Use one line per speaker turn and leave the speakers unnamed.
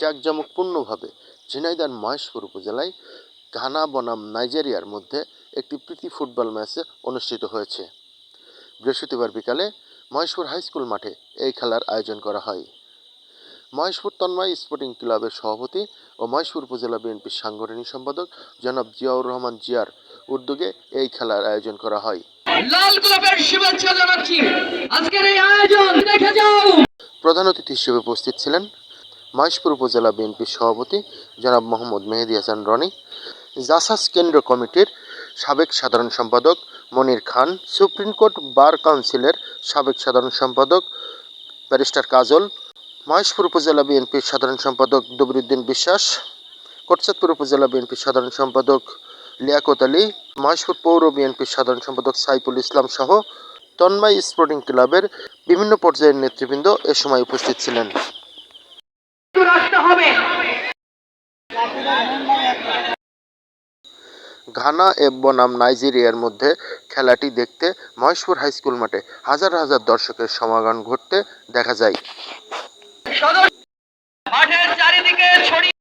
জাঁকজমকপূর্ণভাবে ঝিনাইদার মহেশপুর উপজেলায় ঘানা বনাম নাইজেরিয়ার মধ্যে একটি প্রীতি ফুটবল ম্যাচ অনুষ্ঠিত হয়েছে। বৃহস্পতিবার বিকালে মহেশপুর হাইস্কুল মাঠে এই খেলার আয়োজন করা হয়। মহেশপুর তন্ময় স্পোর্টিং ক্লাবের সভাপতি ও মহেশপুর উপজেলা বিএনপির সাংগঠনিক সম্পাদক জনাব জিয়াউর রহমান জিয়ার উদ্যোগে এই খেলার আয়োজন করা হয়।
লাল গোলাপের শুভেচ্ছা জানাচ্ছি। আজকের এই আয়োজন দেখে যাও!
প্রধান অতিথি হিসেবে উপস্থিত ছিলেন মহেশপুর উপজেলা বিএনপির সভাপতি জনাব মোহাম্মদ মেহেদি হাসান রনি, জাসাস কেন্দ্র কমিটির সাবেক সাধারণ সম্পাদক Monir Khan, supreme court bar কাউন্সিলের সাবেক সাধারণ সম্পাদক ব্যারিস্টার কাজল, মহেশপুর উপজেলা বিএনপির সাধারণ সম্পাদক দবিরুদ্দিন বিশ্বাস, কোটচাঁদপুর উপজেলা বিএনপির সাধারণ সম্পাদক লিয়াকত আলী, মহেশপুর পৌর বিএনপির সাধারণ সম্পাদক সাইফুল ইসলাম সহ তন্ময় স্পোর্টিং ক্লাবের বিভিন্ন পর্যায়ের নেতৃবৃন্দ এ সময় উপস্থিত ছিলেন।
হবে।
ঘানা এব বনাম নাইজেরিয়ার মধ্যে খেলাটি দেখতে মহেশপুর হাইস্কুল মাঠে হাজার হাজার দর্শকের সমাগম ঘটতে দেখা যায়।
মাঠের চারিদিকে ছড়িয়ে